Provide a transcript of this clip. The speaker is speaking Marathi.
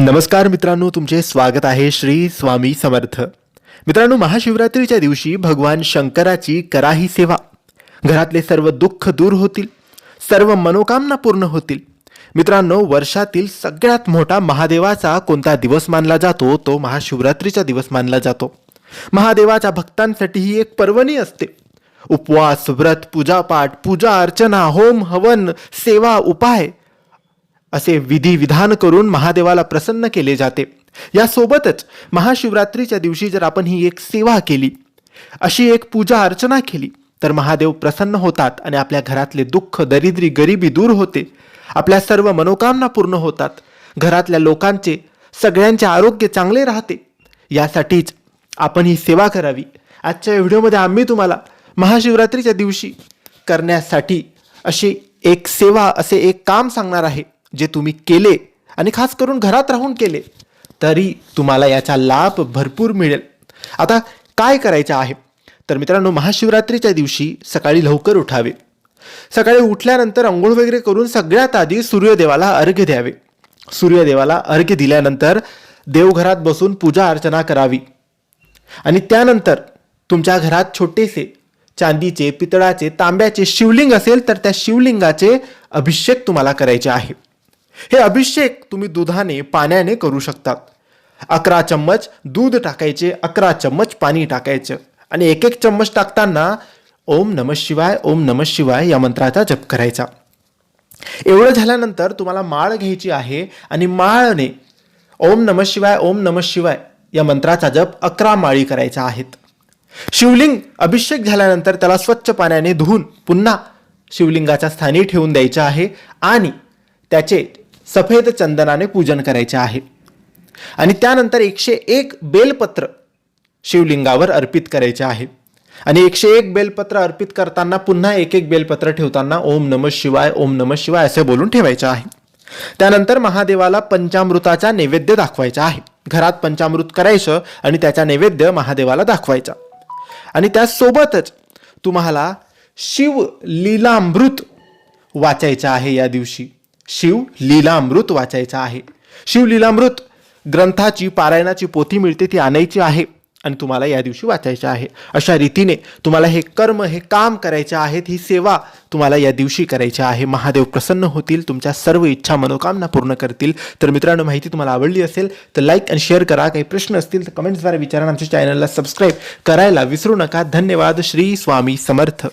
नमस्कार मित्रांनो तुमचे स्वागत आहे श्री स्वामी समर्थ. मित्रांनो महाशिवरात्रीच्या दिवशी भगवान शंकराची करा ही सेवा. घरातले सर्व दुःख दूर होतील सर्व मनोकामना पूर्ण होतील. मित्रांनो वर्षातील सगळ्यात मोठा महादेवाचा कोणता दिवस मानला जातो तो महाशिवरात्रीचा दिवस मानला जातो. महादेवाच्या भक्तांसाठी ही एक पर्वणी असते. उपवास व्रत पूजापाठ पूजा अर्चना होम हवन सेवा उपाय. असे विधी विधान करून महादेवाला प्रसन्न केले जाते. यासोबतच महाशिवरात्रीच्या दिवशी जर आपण ही एक सेवा केली अशी एक पूजा अर्चना केली तर महादेव प्रसन्न होतात आणि आपल्या घरातले दुःख दरिद्री गरिबी दूर होते. आपल्या सर्व मनोकामना पूर्ण होतात. घरातल्या लोकांचे सगळ्यांचे आरोग्य चांगले राहते. यासाठीच आपण ही सेवा करावी. आजच्या व्हिडिओमध्ये आम्ही तुम्हाला महाशिवरात्रीच्या दिवशी करण्यासाठी अशी एक सेवा असे एक काम सांगणार आहे. जे तुम्ही केले आणि खास करून घरात राहून केले तरी तुम्हाला याचा लाभ भरपूर मिळेल. आता काय करायचं आहे? तर मित्रांनो महाशिवरात्रीच्या दिवशी सकाळी लवकर उठावे. सकाळी उठल्यानंतर अंघोळ वगैरे करून सगळ्यात आधी सूर्यदेवाला अर्घ्य द्यावे. सूर्यदेवाला अर्घ्य दिल्यानंतर देवघरात बसून पूजा अर्चना करावी. आणि त्यानंतर तुमच्या घरात छोटेसे चांदीचे पितळाचे तांब्याचे शिवलिंग असेल तर त्या शिवलिंगाचे अभिषेक तुम्हाला करायचे आहे. हे अभिषेक तुम्ही दुधाने पाण्याने करू शकतात अकरा चम्मच दूध टाकायचे अकरा चम्मच पाणी टाकायचं आणि एक एक चम्मच टाकताना ओम नम शिवाय ओम नम शिवाय या मंत्राचा जप करायचा. एवढं झाल्यानंतर तुम्हाला माळ घ्यायची आहे आणि माळने ओम नम शिवाय ओम नम शिवाय या मंत्राचा जप अकरा माळी करायचा आहेत. शिवलिंग अभिषेक झाल्यानंतर त्याला स्वच्छ पाण्याने धुवून पुन्हा शिवलिंगाच्या स्थानी ठेवून द्यायचं आहे आणि त्याचे सफेद चंदनाने पूजन करायचे आहे. आणि त्यानंतर एकशे एक बेलपत्र शिवलिंगावर अर्पित करायचे आहे. आणि एकशे एक बेलपत्र अर्पित करताना पुन्हा एक एक बेलपत्र ठेवताना ओम नम शिवाय ओम नम शिवाय असे बोलून ठेवायचे आहे. त्यानंतर महादेवाला पंचामृताचा नैवेद्य दाखवायचा आहे. घरात पंचामृत करायचं आणि त्याचा नैवेद्य महादेवाला दाखवायचा. आणि त्यासोबतच तुम्हाला शिव लीलामृत वाचायचं आहे या दिवशी. शिव लीलामृत वाचायचं आहे. शिव लीलामृत ग्रंथाची पारायणाची पोथी मिळते ती आणायची आहे आणि तुम्हाला या दिवशी वाचायचं आहे. अशा रीतीने तुम्हाला हे कर्म हे काम करायचे आहेत ही सेवा तुम्हाला या दिवशी करायची आहे. महादेव प्रसन्न होतील तुमच्या सर्व इच्छा मनोकामना पूर्ण करतील. तर मित्रांनो माहिती तुम्हाला आवडली असेल तर लाईक आणि शेअर करा. काही प्रश्न असतील तर कमेंट्सद्वारे विचारा. आमच्या चॅनलला सबस्क्राईब करायला विसरू नका. धन्यवाद. श्री स्वामी समर्थ.